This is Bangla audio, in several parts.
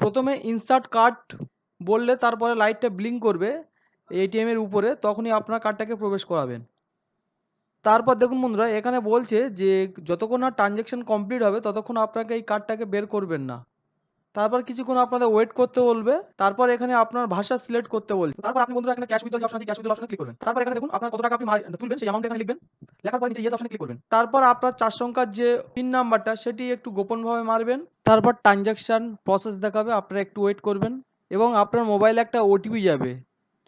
প্রথমে ইনসার্ট কার্ড বললে তারপরে লাইটটা ব্লিঙ্ক করবে এটিএমের উপরে, তখনই আপনার কার্ডটাকে প্রবেশ করাবেন। তারপর দেখুন বন্ধুরা, এখানে বলছে যে যতক্ষণ না ট্রানজ্যাকশন কমপ্লিট হবে, ততক্ষণ আপনাকে এই কার্ডটাকে বের করবেন না। তারপর কিছুক্ষণ আপনাদের ওয়েট করতে বলবে, তারপর এখানে আপনার ভাষা সিলেক্ট করতে বলবে তারপর আপনি বন্ধুরা এখানে ক্যাশ উইথড্রল অপশন আছে ক্যাশ উইথড্রল অপশনে ক্লিক করবেন। তারপর এখানে দেখুন, আপনার কত টাকা আপনি তুলবেন, সেই অ্যামাউন্ট এখানে লিখবেন। লেখার পর নিচে ইয়েস অপশনে ক্লিক করবেন। তারপর আপনার চার সংখ্যার যে পিন নাম্বারটা সেটি একটু গোপনভাবে মারবেন। তারপর ট্রানজ্যাকশন প্রসেস দেখাবে, আপনারা একটু ওয়েট করবেন এবং আপনার মোবাইলে একটা ওটিপি যাবে।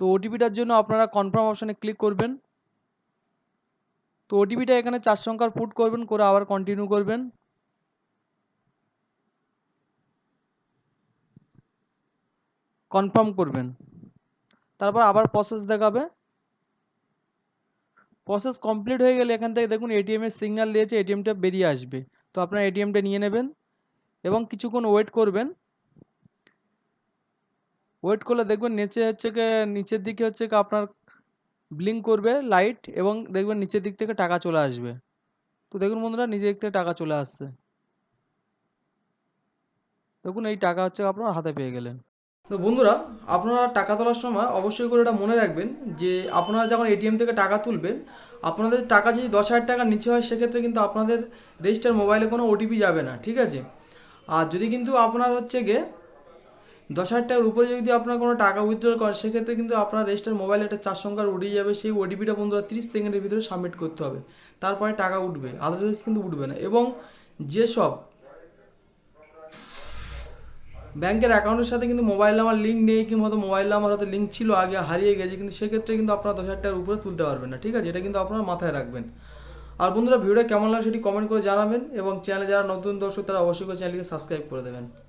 তো ওটিপিটার জন্য আপনারা কনফার্ম অপশানে ক্লিক করবেন। তো ওটিপিটা এখানে চার সংখ্যার পুট করবেন, করে আবার কন্টিনিউ করবেন। কনফার্ম করবেন। তারপর আবার প্রসেস দেখাবে। প্রসেস কমপ্লিট হয়ে গেলে এখান থেকে দেখুন এটিএম এর সিগন্যাল দিয়েছে এটিএমটা বেরিয়ে আসবে। তো আপনার এটিএমটা নিয়ে নেবেন। এবং কিছুক্ষণ ওয়েট করবেন। ওয়েট করলে দেখবেন নিচে হচ্ছে নিচের দিকে হচ্ছে আপনার ব্লিঙ্ক করবে লাইট এবং দেখবেন নিচের দিক থেকে টাকা চলে আসবে। তো দেখুন বন্ধুরা নিজের দিক থেকে টাকা চলে আসছে। দেখুন এই টাকা হচ্ছে আপনার হাতে পেয়ে গেলেন। তো বন্ধুরা, আপনারা টাকা তোলার সময় অবশ্যই করে এটা মনে রাখবেন যে আপনারা যখন এটিএম থেকে টাকা তুলবেন, আপনাদের টাকা যদি দশ হাজার টাকার নিচে হয়, সেক্ষেত্রে কিন্তু আপনাদের রেজিস্টার মোবাইলে কোনো ওটিপি যাবে না, ঠিক আছে? আর যদি কিন্তু আপনার হচ্ছে গিয়ে দশ হাজার টাকার উপরে যদি আপনার কোনো টাকা উইথড্রল করেন, সেক্ষেত্রে কিন্তু আপনার রেজিস্টার মোবাইলে একটা চার সংখ্যার উঠে যাবে, সেই ওটিপিটা বন্ধুরা তিরিশ সেকেন্ডের ভিতরে সাবমিট করতে হবে। তারপরে টাকা উঠবে আদারওয়াইজ কিন্তু উঠবে না। এবং যেসব ব্যাংকের অ্যাকাউন্টের সাথে কিন্তু মোবাইল নাম্বার লিঙ্ক নেই, কিংবা হয়তো মোবাইল নাম্বার হয়তো লিঙ্ক ছিল আগে, হারিয়ে গেছে, কিন্তু সেক্ষেত্রে কিন্তু আপনার দশ হাজার টাকার উপরে তুলতে পারবেন না, ঠিক আছে? এটা কিন্তু আপনারা মাথায় রাখবেন। আর বন্ধুরা ভিডিওটা কেমন লাগে সেটি কমেন্ট করে জানাবেন এবং চ্যানেলে যারা নতুন দর্শক তারা অবশ্যই করে চ্যানেলটিকে সাবস্ক্রাইব করে দেবেন।